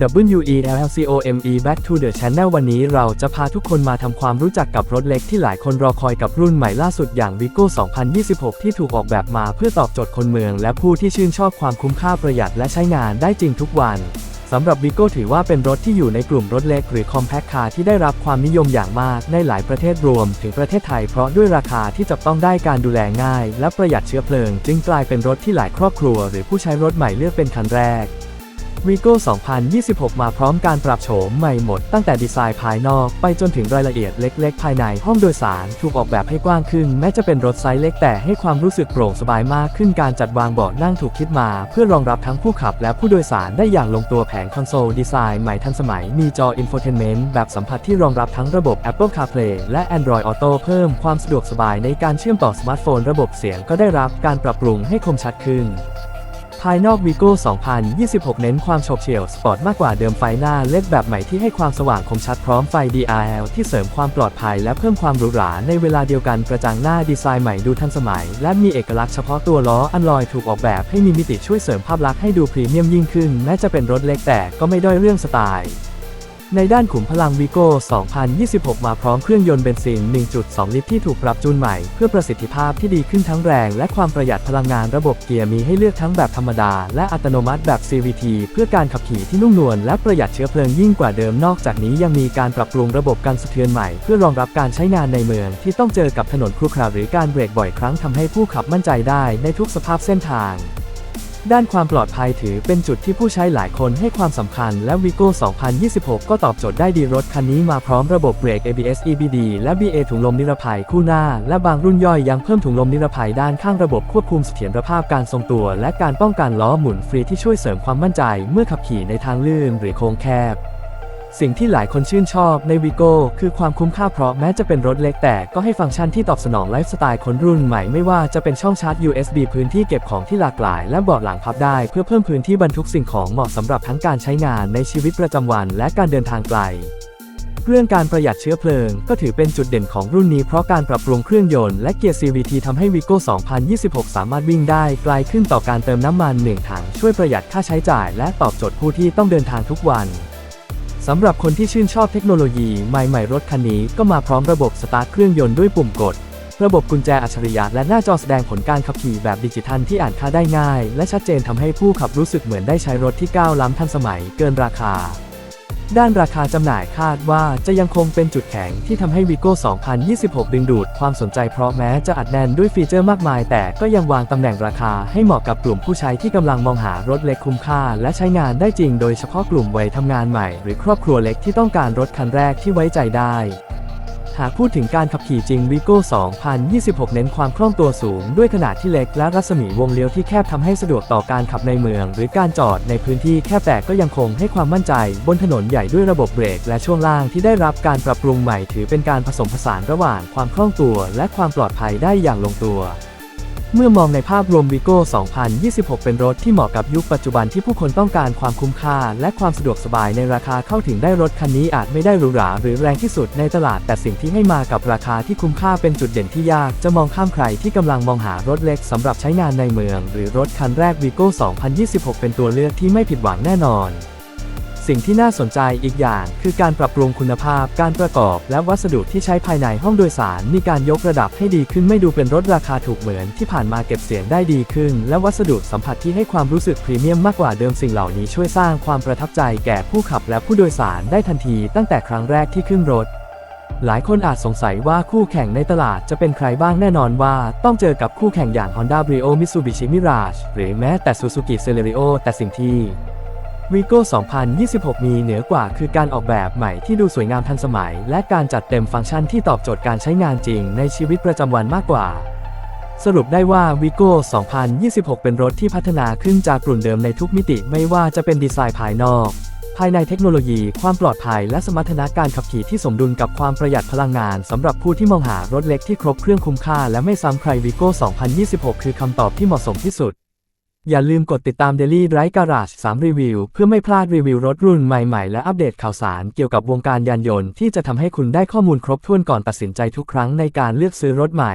W E L L C O M E Back to the Channel วันนี้เราจะพาทุกคนมาทำความรู้จักกับรถเล็กที่หลายคนรอคอยกับรุ่นใหม่ล่าสุดอย่าง Vigo 2026 ที่ถูกออกแบบมาเพื่อตอบโจทย์คนเมือง และผู้ที่ชื่นชอบความคุ้มค่าประหยัดและใช้งานได้จริงทุกวันสำหรับ Vigo ถือว่าเป็นรถที่อยู่ในกลุ่มรถเล็กหรือ Compact Car ที่ได้รับความนิยมอย่างมากในหลายประเทศรวม ถึงประเทศไทยเพราะด้วยราคาที่จับต้องได้การดูแลง่าย และประหยัดเชื้อเพลิง จึงกลายเป็นรถที่หลายครอบครัว หรือผู้ใช้รถใหม่เลือกเป็นคันแรก Vigo 2026 มาพร้อมการปรับโฉมใหม่หมด ตั้งแต่ดีไซน์ภายนอกไปจนถึงรายละเอียดเล็ก ๆ ภายในห้องโดยสาร ถูกออกแบบให้กว้างขึ้น แม้จะเป็นรถไซส์เล็กแต่ให้ความรู้สึกโปร่งสบายมากขึ้นการจัดวางเบาะนั่งถูกคิดมา เพื่อรองรับทั้งผู้ขับและผู้โดยสารได้อย่างลงตัวแผงคอนโซลดีไซน์ใหม่ทันสมัยมีจอ Infotainment แบบสัมผัสที่รองรับทั้งระบบ Apple CarPlay และ Android Auto เพิ่มความสะดวกสบายในการเชื่อมต่อสมาร์ทโฟน ระบบเสียงก็ได้รับการปรับปรุงให้คมชัดขึ้นายนอกวีโก้2026 เน้นความโฉบเฉี่ยวสปอร์ตมากกว่าเดิมไฟหน้าเล็กแบบใหม่ที่ให้ความสว่างคมชัดพร้อมไฟ DRL ที่เสริมความปลอดภัยและเพิ่มความหรูหราในเวลาเดียวกันกระจังหน้าดีไซน์ใหม่ดูทันสมัย และมีเอกลักษณ์เฉพาะตัวล้ออันลอยถูกออกแบบให้มีมิติช่วยเสริมภาพลักษณ์ให้ดูพรีเมียมยิ่งขึ้น แม้จะเป็นรถเล็กแต่ก็ไม่ด้อยเรื่องสไตล์ ในด้านขุมพลัง Vigo 2026 มาพร้อมเครื่องยนต์เบนซิน 1.2 ลิตรที่ถูกปรับจูนใหม่ เพื่อประสิทธิภาพที่ดีขึ้นทั้งแรงและความประหยัดพลังงานระบบเกียร์มีให้เลือกทั้งแบบธรรมดา และอัตโนมัติแบบ CVT เพื่อการขับขี่ที่นุ่มนวลและประหยัดเชื้อเพลิงยิ่งกว่าเดิมนอกจากนี้ยังมีการปรับปรุงระบบการสะเทือนใหม่ เพื่อรองรับการใช้งานในเมือง ที่ต้องเจอกับถนนครุขระหรือการเบรกบ่อยครั้งทำให้ผู้ขับมั่นใจได้ในทุกสภาพเส้นทาง ด้านความปลอดภัยถือเป็นจุดที่ผู้ใช้หลายคนให้ความสำคัญและ Vigo 2026 ก็ตอบโจทย์ได้ดีรถคันนี้มาพร้อมระบบเบรก ABS EBD และ BA ถุงลมนิรภัยคู่หน้า และบางรุ่นย่อยยังเพิ่มถุงลมนิรภัยด้านข้างระบบควบคุมเสถียรภาพการทรงตัว และการป้องกันล้อหมุนฟรีที่ช่วยเสริมความมั่นใจ เมื่อขับขี่ในทางลื่นหรือโค้งแคบ สิ่งที่หลายคนชื่นชอบใน Vigo คือความคุ้มค่าเพราะแม้จะเป็นรถเล็กแต่ก็ให้ฟังก์ชันที่ตอบสนองไลฟ์สไตล์คนรุ่นใหม่ไม่ว่าจะเป็นช่องชาร์จ USB พื้นที่เก็บของที่หลากหลาย และเบาะหลังพับได้เพื่อเพิ่มพื้นที่บรรทุกสิ่งของเหมาะสำหรับทั้งการใช้งานในชีวิตประจำวัน และการเดินทางไกลเรื่องการประหยัดเชื้อเพลิงก็ถือเป็นจุดเด่นของรุ่นนี้เพราะการปรับปรุงเครื่องยนต์และเกียร์ CVT ทำให้ Vigo 2026 สามารถวิ่งได้ไกลขึ้นต่อการเติมน้ำมันหนึ่งถัง ช่วยประหยัดค่าใช้จ่ายและตอบโจทย์ผู้ที่ต้องเดินทางทุกวัน สำหรับคนที่ชื่นชอบเทคโนโลยีใหม่ๆ รถคันนี้ก็มาพร้อมระบบสตาร์ทเครื่องยนต์ด้วยปุ่มกด ระบบกุญแจอัจฉริยะและหน้าจอแสดงผลการขับขี่แบบดิจิทัลที่อ่านค่าได้ง่าย และชัดเจนทำให้ผู้ขับรู้สึกเหมือนได้ใช้รถที่ก้าวล้ำทันสมัยเกินราคา ด้านราคาจำหน่ายคาดว่าจะยังคงเป็นจุดแข็งที่ทำให้ Vigo 2026 ดึงดูดความสนใจเพราะแม้จะอัดแน่นด้วยฟีเจอร์มากมาย แต่ก็ยังวางตำแหน่งราคาให้เหมาะกับกลุ่มผู้ใช้ที่กำลังมองหารถเล็กคุ้มค่า และใช้งานได้จริงโดยเฉพาะกลุ่มวัยทำงานใหม่ หรือครอบครัวเล็กที่ต้องการรถคันแรกที่ไว้ใจได้ หากพูดถึงการขับขี่จริง Vigo 2026 เน้นความคล่องตัวสูง ด้วยขนาดที่เล็กและรัศมีวงเลี้ยวที่แคบทำให้สะดวกต่อการขับในเมือง หรือการจอดในพื้นที่แคบแต่ก็ยังคงให้ความมั่นใจ บนถนนใหญ่ด้วยระบบเบรก และช่วงล่างที่ได้รับการปรับปรุงใหม่ถือเป็นการผสมผสานระหว่างความคล่องตัว และความปลอดภัยได้อย่างลงตัว เมื่อมองในภาพรวม Vigo 2026 เป็นรถที่เหมาะกับยุคปัจจุบันที่ผู้คนต้องการความคุ้มค่า และความสะดวกสบายในราคาเข้าถึงได้รถคันนี้อาจไม่ได้หรูหราหรือแรงที่สุดในตลาด แต่สิ่งที่ให้มากับราคาที่คุ้มค่าเป็นจุดเด่นที่ยาก จะมองข้ามใครที่กำลังมองหารถเล็กสำหรับใช้งานในเมือง หรือรถคันแรก Vigo 2026 เป็นตัวเลือกที่ไม่ผิดหวังแน่นอน สิ่งที่น่าสนใจอีกอย่าง คือการปรับปรุงคุณภาพ การประกอบ และวัสดุที่ใช้ภายในห้องโดยสาร มีการยกระดับให้ดีขึ้นไม่ดูเป็นรถราคาถูกเหมือนที่ผ่านมาเก็บเสียงได้ดีขึ้น และวัสดุสัมผัสที่ให้ความรู้สึกพรีเมียมมากกว่าเดิมสิ่งเหล่านี้ช่วยสร้างความประทับใจแก่ผู้ขับและผู้โดยสารได้ทันทีตั้งแต่ครั้งแรกที่ขึ้นรถหลายคนอาจสงสัยว่าคู่แข่งในตลาดจะเป็นใครบ้างแน่นอนว่า ต้องเจอกับคู่แข่งอย่าง Honda Brio Mitsubishi Mirage หรือแม้แต่ Suzuki Celerio แต่สิ่งที่ Vigo 2026 มีเหนือกว่าคือการออกแบบใหม่ที่ดูสวยงามทันสมัย และการจัดเต็มฟังก์ชันที่ตอบโจทย์การใช้งานจริงในชีวิตประจำวันมากกว่า สรุปได้ว่า Vigo 2026 เป็นรถที่พัฒนาขึ้นจากกลุ่นเดิมในทุกมิติไม่ว่าจะเป็นดีไซน์ภายนอก ภายในเทคโนโลยี ความปลอดภัย และสมรรถนะการขับขี่ที่สมดุลกับความประหยัดพลังงานสำหรับผู้ที่มองหารถเล็กที่ครบเครื่องคุ้มค่า และไม่ซ้ำใคร Vigo 2026 คือคำตอบที่เหมาะสมที่สุด อย่าลืมกดติดตาม Daily Drive Garage 3รีวิวเพื่อไม่พลาดรีวิวรถรุ่นใหม่ๆ และอัปเดตข่าวสารเกี่ยวกับวงการยานยนต์ที่จะทำให้คุณได้ข้อมูลครบถ้วนก่อนตัดสินใจทุกครั้งในการเลือกซื้อรถใหม่